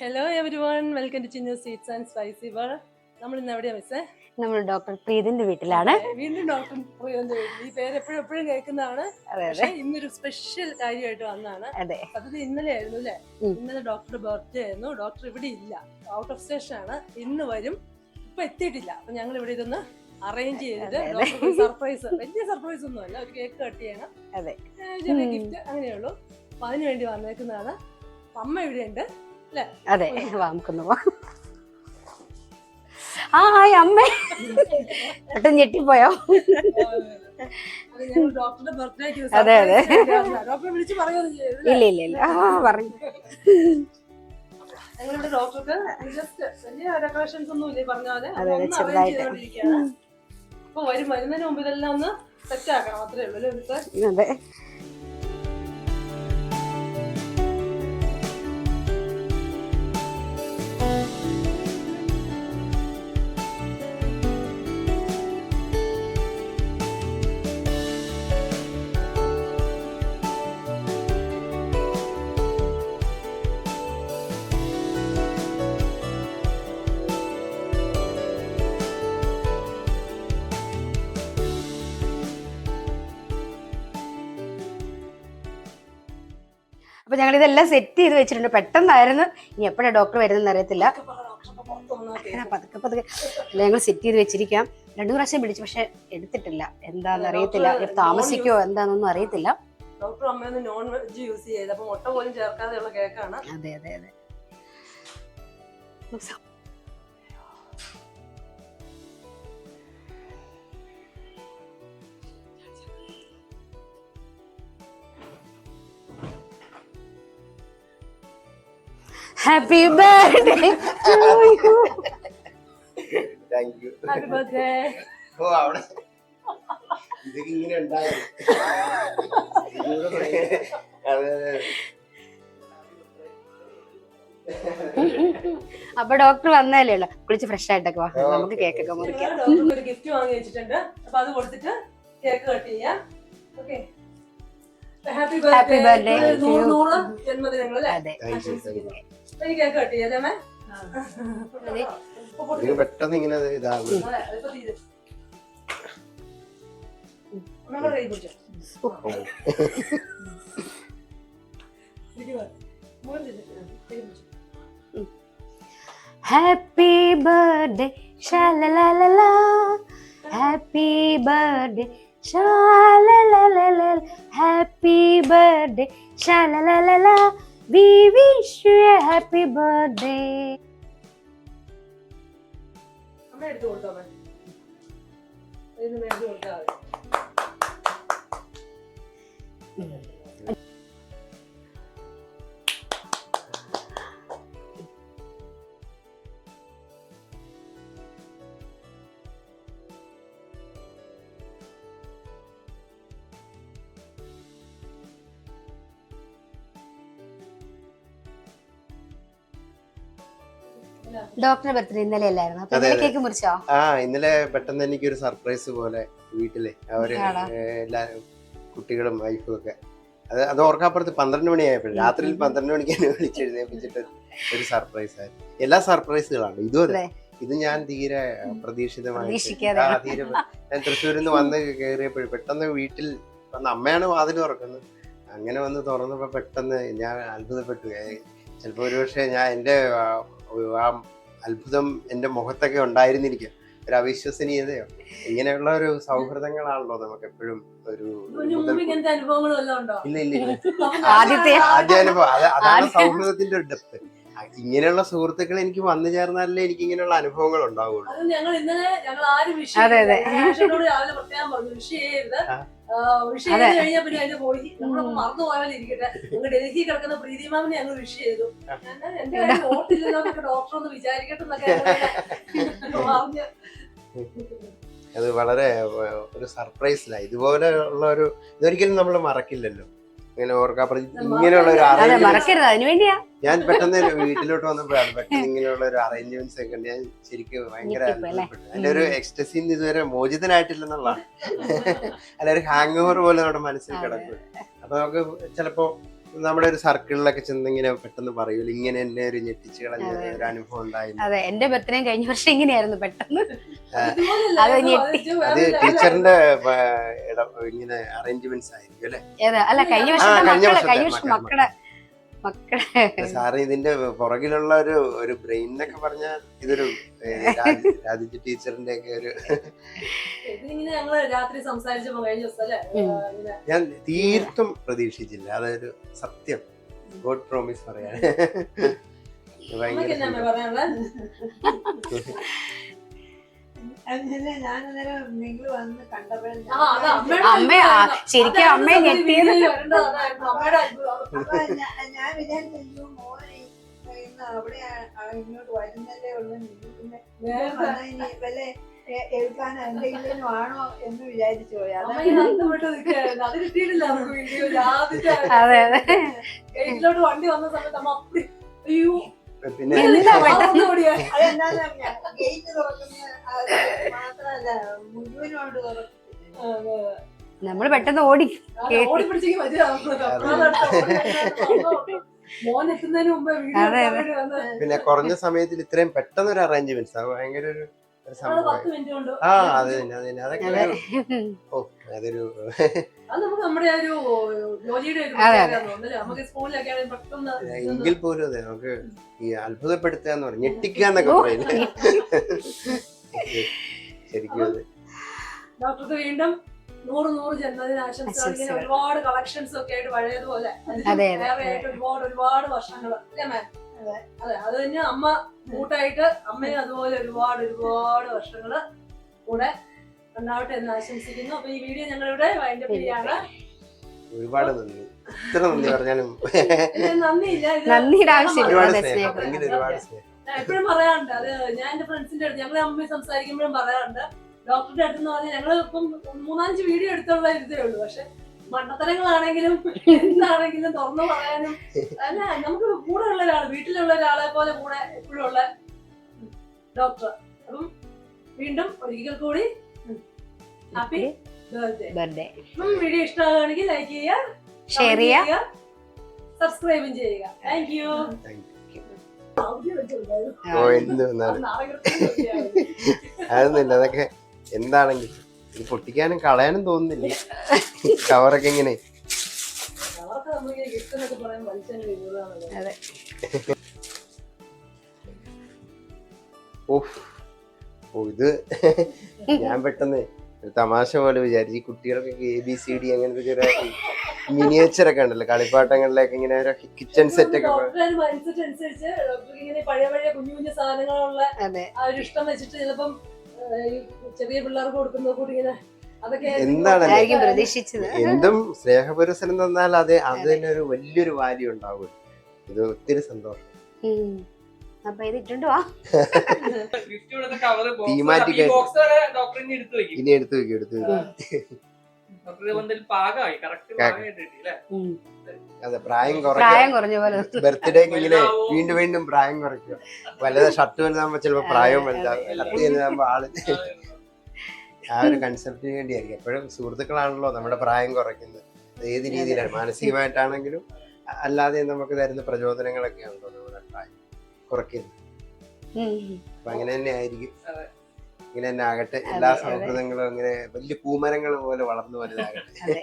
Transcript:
Hello everyone welcome to Chinnu sweets and spicy bar നമ്മൾ ഇന്ന് എവിടെയാ മിസ്സേ നമ്മൾ ഡോക്ടർ പ്രീതിന്റെ വീട്ടിലാണ്. വീണ്ടും ഡോക്ടർ പ്രീതിന്റെ വീട്ടിൽ ഈ പേര് എപ്പോഴും എപ്പോഴും കേൾക്കുന്നതാണ്. പക്ഷേ ഇന്നൊരു സ്പെഷ്യൽ കാര്യമായിട്ട് വന്നാണ് അത്. ഇന്നലെ ആയിരുന്നു അല്ലേ. ഇന്നലെ ഡോക്ടറുടെ ബർത്ത്ഡേ ആയിരുന്നു. ഡോക്ടർ ഇവിടെ ഇല്ല. ഔട്ട് ഓഫ് സ്റ്റേഷൻ ആണ്. ഇന്ന് വരും. ഇപ്പൊ എത്തിയിട്ടില്ല. അപ്പൊ ഞങ്ങൾ ഇവിടെ ഇതൊന്ന് അറേഞ്ച് ചെയ്തിട്ട്. സർപ്രൈസ് വലിയ സർപ്രൈസ് ഒന്നും അല്ല. ഒരു കേക്ക് കട്ട് ചെയ്യണം. അതെ. ചെറിയ ഗിഫ്റ്റ് അങ്ങനെയുള്ളൂ അപ്പൊ അതിനു വേണ്ടി വന്നേക്കുന്നതാണ്. അമ്മ അമ്മ ഇവിടെയുണ്ട്. അതെ വാ നമുക്കൊന്ന് പോവാം ആ ഹായ് അമ്മേ. പെട്ടെന്ന് ഞെട്ടിപ്പോയോ? അത് അതെ, അതെ. ഇല്ല. ഇല്ല ഇല്ല ആ പറഞ്ഞു അതെ, ഒന്ന് ചെറുതായിട്ട്. ചെയ്തുകൊണ്ടിരിക്കുകയാണ്. അപ്പൊ വരും വരുന്നതിന് മുമ്പ് ഇതെല്ലാം ഒന്ന് സെറ്റ് ആക്കണം. അത്രേ ഉള്ളൂ അല്ലേ അതെ. അപ്പൊ ഞങ്ങൾ ഇതെല്ലാം സെറ്റ് ചെയ്ത് വെച്ചിട്ടുണ്ട്. പെട്ടെന്നായിരുന്നു. ഇനി എപ്പോഴാണ് ഡോക്ടർ വരുന്നതെന്ന് അറിയത്തില്ല. പതുക്കെ. പതുക്കെ പതുക്കെ. ഞങ്ങൾ സെറ്റ് ചെയ്ത് വെച്ചിരിക്കാം. രണ്ടു പ്രാവശ്യം പിടിച്ചു പക്ഷെ എടുത്തിട്ടില്ല. എന്താന്ന് അല്ല, അറിയത്തില്ല താമസിക്കോ എന്താണെന്നൊന്നും അറിയത്തില്ല. ഡോക്ടർ അമ്മയൊന്ന് നോൺ വെജ് യൂസ് ചെയ്ത് അപ്പൊ മുട്ട പോലും ചേർക്കാതെയുള്ള കേക്കാണ്. അതെ അതെ അതെ. Happy birthday thank you happy birthday ഓ അവിടെ. ഇതൊക്കെ ഇങ്ങനെ ഉണ്ടാകും അപ്പൊ ഡോക്ടർ വന്നാലേ ഉള്ളു. കുളിച്ച് ഫ്രഷ് ആയിട്ടൊക്കെ വാ. നമുക്ക് കേക്കൊക്കെ മുറിക്കാം. ഒരു ഗിഫ്റ്റ് വാങ്ങി വെച്ചിട്ടുണ്ട്. അപ്പൊ അത് കൊടുത്തിട്ട് കേക്ക് കട്ട് ചെയ്യാം. Okay. Happy Happy birthday. Birthday to നൂറ് നൂറ് ജന്മദിനങ്ങൾ അല്ലേ? അതെ. എനിക്ക് കേക്ക് കട്ട് ചെയ്യാം അല്ലേ അതെ. ഇപ്പൊ പൊട്ടിക്കും. ഇത് പെട്ടെന്ന് ഇങ്ങനെ ഇതാകും അതെ, അതിപ്പോ തീരും. ഒന്നുകൂടെ കൈ പിടിച്ചോ. ഇരിക്കുവാ. മോൻ തിരിച്ച്. കൈ പിടിച്ചോ. ഹാപ്പി ബർത്ത്ഡേ ഷാലലാലല ഹാപ്പി ബർത്ത്ഡേ ഷാലലാലല happy birthday ഷാലലാലല we wish you a happy birthday അമ്മ എടുത്തു കൊടുത്തോ അമ്മ. കൊടുത്താ മതി. ഡോക്ടറുടെ ബർത്ത്ഡേ ഇന്നലെ അല്ലായിരുന്നു? അപ്പൊ ഇന്നലെ കേക്ക് മുറിച്ചോ? ആ ഇന്നലെ പെട്ടെന്ന് എനിക്ക് ഒരു സർപ്രൈസ് പോലെ വീട്ടിൽ. അവർ? എല്ലാ കുട്ടികളും വൈഫും ഒക്കെ. അത് അത് ഓർക്കാപ്പുറത്ത് പന്ത്രണ്ട് മണിയായപ്പോഴും. രാത്രിയിൽ പന്ത്രണ്ട് മണിക്ക് എന്നെ വിളിച്ചെഴുന്നേപ്പിച്ചിട്ട് ഒരു സർപ്രൈസ് ആയിരുന്നു. എല്ലാ സർപ്രൈസുകളാണ്. ഇതും അതെ. ഇത് ഞാൻ തീരെ പ്രതീക്ഷിതമായിരുന്നു പ്രതീക്ഷിക്കാതെ. തീരെ ഞാൻ തൃശ്ശൂരിൽ നിന്ന് വന്ന് കയറിയപ്പോഴും പെട്ടെന്ന് വീട്ടിൽ വന്ന് അമ്മയാണ് വാതിൽ തുറക്കുന്നത്. അങ്ങനെ വന്ന് തുറന്നപ്പോ പെട്ടെന്ന് ഞാൻ അത്ഭുതപ്പെട്ടു. ചിലപ്പോൾ ഒരുപക്ഷെ ഞാൻ എന്റെ ആ, അത്ഭുതം എന്റെ മുഖത്തൊക്കെ ഉണ്ടായിരുന്നിരിക്കും. ഒരു അവിശ്വസനീയതയോ? ഇങ്ങനെയുള്ള ഒരു സൗഹൃദങ്ങളാണല്ലോ നമുക്ക് എപ്പോഴും ഒരു ഇല്ല ഇല്ല ആദ്യത്തെ ആദ്യ അനുഭവം. അത് അതാണ് സൗഹൃദത്തിന്റെ ഒരു ഡെപ്ത്. ഇങ്ങനെയുള്ള സുഹൃത്തുക്കൾ എനിക്ക് വന്നു ചേർന്നാലേ എനിക്ക് ഇങ്ങനെയുള്ള അനുഭവങ്ങൾ ഉണ്ടാവുള്ളൂ. ഞങ്ങൾ ഇന്നലെ ഞങ്ങൾ ആരും വിഷ് അതെ, അതെ. വിഷ് ചെയ്ത് കഴിഞ്ഞാൽ പിന്നെ അതിന് പോയി നമ്മളൊക്കെ മറന്നു പോയാലും ഇരിക്കട്ടെ. ഞങ്ങൾ ഡൽഹി കിടക്കുന്ന പ്രീതി മാമിനെ ഞങ്ങൾ വിഷ് ചെയ്തു. എന്റെ കാര്യം ഓർത്തില്ല നമുക്ക് ഡോക്ടർ ഒന്ന് വിചാരിക്കട്ടെ എന്നൊക്കെ അത് വളരെ ഒരു സർപ്രൈസിലായി ഇതുപോലെ ഉള്ള ഒരു ഇതൊരിക്കലും നമ്മൾ മറക്കില്ലല്ലോ. ഇങ്ങനെ ഓർക്കാപ്പുറം ഇങ്ങനെയുള്ള ഒരു അതെ മറക്കരുത് അതിനു വേണ്ടിയാ. ഞാൻ പെട്ടെന്ന് വീട്ടിലോട്ട് വന്നപ്പോഴാണ് പെട്ടെന്ന് ഇങ്ങനെയുള്ള ഒരു അറേഞ്ച്മെന്റ്സ് ഒക്കെ ഞാൻ ശരിക്കും ഭയങ്കര? അത്ഭുതപ്പെട്ടു. അതിന്റെ ഒരു എക്സ്റ്റസിൽ നിന്ന് ഇതുവരെ മോചിതനായിട്ടില്ലെന്നുള്ളതാണ് അല്ല ഒരു ഹാങ് ഓവർ പോലെ നമ്മുടെ മനസ്സിൽ കിടക്കും. അപ്പൊ നമുക്ക് ചിലപ്പോ നമ്മുടെ ഒരു സർക്കിളിലൊക്കെ ചെന്ന് ഇങ്ങനെ പെട്ടെന്ന് പറയൂല ഇങ്ങനെ എന്നെ ഒരു ഞെട്ടിച്ച് കളഞ്ഞ ഒരു അനുഭവം ഉണ്ടായിരുന്നു അതെ എന്റെ ബർത്ത്ഡേ കഴിഞ്ഞ വർഷം ഇങ്ങനെയായിരുന്നു പെട്ടെന്ന്. അത് ഞെട്ടി. അത് ടീച്ചറിന്റെ ഇട- ഇങ്ങനെ അറേഞ്ച്മെന്റ്സ് ആയിരിക്കും അല്ലെ? ഏതാ? അല്ല കഴിഞ്ഞ വർഷം മക്കളെ കഴിഞ്ഞ വർഷം മക്കളെ, സാറ് ഇതിന്റെ പുറകിലുള്ള ഒരു ഒരു ബ്രെയിൻ എന്നൊക്കെ പറഞ്ഞാൽ ഇതൊരു ഏ, രാജ- ടീച്ചറിന്റെ ഒക്കെ ഒരു ഞാൻ തീർത്തും പ്രതീക്ഷിച്ചില്ല. അതൊരു സത്യം. ഗോഡ് പ്രോമിസ് പറയാൻ. ഭയങ്കര അമ്മേ ശരിക്കും അമ്മയെ ഞെട്ടിയത്. ഞാൻ വിചാരിച്ചു മോനെ ഇന്ന് അവിടെ ആ- ആ ഇങ്ങോട്ട് വരുന്നല്ലേ ഉള്ളൂ. നിങ്ങൾ പിന്നെ നേരത്തെ വന്നാ ഇനി വല്ല എടുക്കാൻ എന്തെങ്കിലും ആണോ എന്ന് വിചാരിച്ചു പോയി. അത് അതെ വണ്ടി വന്ന സമയത്ത് അമ്മ അപ്പടി അയ്യോ പിന്നെ. നമ്മൾ പെട്ടെന്ന് ഓടി പിന്നെ കുറഞ്ഞ സമയത്തിൽ ഇത്രയും പെട്ടെന്ന് ഒരു അറേഞ്ച്മെന്റ്സ് ഭയങ്കര ഒരു സംഭവം മിനിറ്റ് കൊണ്ട്. ആ അതെ അതെ അത്. അതൊക്കെ ഓ അതൊരു എങ്കിൽ പോലും അതെ നമുക്ക് ഈ അത്ഭുതപ്പെടുത്തുക എന്ന് പറഞ്ഞു ഞെട്ടിക്കുക എന്നൊക്കെ പറയുന്നത് ശരിക്കും അത്. ഡോക്ടർക്ക് വീണ്ടും നൂറ് നൂറ് ജന്മദിന ആശംസകൾ. ഇങ്ങനെ ഒരുപാട് കളക്ഷൻസ് ഒക്കെ ആയിട്ട് പഴയതുപോലെ. വേറെ ആയിട്ട് ഒരുപാട് ഒരുപാട് വർഷങ്ങൾ അല്ലേ മാം അതെ. അത് തന്നെ അമ്മ കൂട്ടായിട്ട് അമ്മയും അതുപോലെ ഒരുപാട് ഒരുപാട് വർഷങ്ങൾ കൂടെ ഉണ്ടാവട്ടെ എന്ന് ആശംസിക്കുന്നു. അപ്പൊ ഈ വീഡിയോ ഞങ്ങളിവിടെ വൈൻഡപ്പ് ചെയ്യാണ്. ഒരുപാട് നന്ദി. ഇത്ര നന്ദി പറഞ്ഞാലും നന്ദിയില്ല. നന്ദിയുടെ ആവശ്യമില്ല. സ്നേഹം. ഒരുപാട് സ്നേഹം. എപ്പോഴും പറയാറുണ്ട് അത് ഞാൻ എന്റെ ഫ്രണ്ട്സിന്റെ അടുത്ത് ഞങ്ങളെ അമ്മ സംസാരിക്കുമ്പോഴും പറയാറുണ്ട്. ഡോക്ടറുടെ അടുത്ത് എന്ന് പറഞ്ഞാൽ ഞങ്ങൾ ഇപ്പം മൂന്നാഞ്ച് വീഡിയോ എടുത്തുള്ള ഇതേ ഉള്ളൂ. പക്ഷെ മണ്ണത്തരങ്ങളാണെങ്കിലും എന്താണെങ്കിലും തുറന്നു പറയാനും അല്ല നമുക്ക് കൂടെ ഉള്ള ഒരാൾ വീട്ടിലുള്ള ഒരാളെ പോലെ കൂടെ എപ്പോഴും ഉള്ള ഡോക്ടർ. അപ്പം വീണ്ടും ഒരിക്കൽ കൂടി ഹാപ്പി ബർത്ത്ഡേ ബർത്ത്ഡേ വീഡിയോ ഇഷ്ടമാണെങ്കിൽ ലൈക്ക് ചെയ്യുക ഷെയർ ചെയ്യുക. സബ്സ്ക്രൈബും ചെയ്യുക. താങ്ക് യു അതൊന്നുമില്ല അതൊക്കെ എന്താണെങ്കിലും. ഇത് പൊട്ടിക്കാനും കളയാനും തോന്നുന്നില്ല. കവറൊക്കെ ഇങ്ങനെ. ഓ ഇത് ഞാൻ പെട്ടെന്ന് ഒരു തമാശ പോലെ വിചാരിച്ചു ഈ കുട്ടികൾക്കൊക്കെ എ ബി സി ഡി അങ്ങനത്തെ ചെറിയ മിനിയേച്ചർ ഒക്കെ ഉണ്ടല്ലോ കളിപ്പാട്ടങ്ങളിലൊക്കെ ഇങ്ങനെ ഒരു കിച്ചൺ സെറ്റ് ഒക്കെ അനുസരിച്ച് ഇങ്ങനെ പഴയ പഴയ കുഞ്ഞു കുഞ്ഞു സാധനങ്ങളുള്ള ആ ഒരു ഇഷ്ടം വെച്ചിട്ട് ചിലപ്പം ചെറിയ പിള്ളേർക്ക് കൊടുക്കുന്ന കൂടി ഇങ്ങനെ അതൊക്കെ എന്താണ് പ്രതീക്ഷിച്ചത്. എന്തും സ്നേഹപുരസരം തന്നാൽ അത് അത് തന്നെ ഒരു വലിയൊരു വാല്യൂ ഉണ്ടാവും ഇത് ഒത്തിരി സന്തോഷം. അപ്പൊ ഇത് ഇട്ടുണ്ട് ഇനി എടുത്തു വെക്കും. എടുത്തു അതെ പ്രായം കുറയ്ക്കും പ്രായം കുറഞ്ഞ പോലെ. ബർത്ത്ഡേക്ക് ഇങ്ങനെ വീണ്ടും വീണ്ടും പ്രായം കുറയ്ക്കുക. വലുത് ഷർട്ട് വലുതാകുമ്പോ ചിലപ്പോ പ്രായം വലുതാവും ഷർട്ട് വലുതാകുമ്പോ ആൾ ആ ഒരു കൺസെപ്റ്റിന് വേണ്ടിയായിരിക്കും. എപ്പോഴും സുഹൃത്തുക്കളാണല്ലോ നമ്മുടെ പ്രായം കുറയ്ക്കുന്നത്. അത് ഏത് രീതിയിലാണ്? മാനസികമായിട്ടാണെങ്കിലും അല്ലാതെ നമുക്ക് തരുന്ന പ്രചോദനങ്ങളൊക്കെയാണല്ലോ നമ്മുടെ പ്രായം കുറയ്ക്കുന്നത് ഉം. അപ്പൊ അങ്ങനെ തന്നെ ആയിരിക്കും അതെ. ഇങ്ങനെ തന്നെ ആകട്ടെ എല്ലാ. സൗഹൃദങ്ങളും അങ്ങനെ വലിയ പൂമരങ്ങൾ പോലെ വളർന്നു വലുതാകട്ടെ അതെ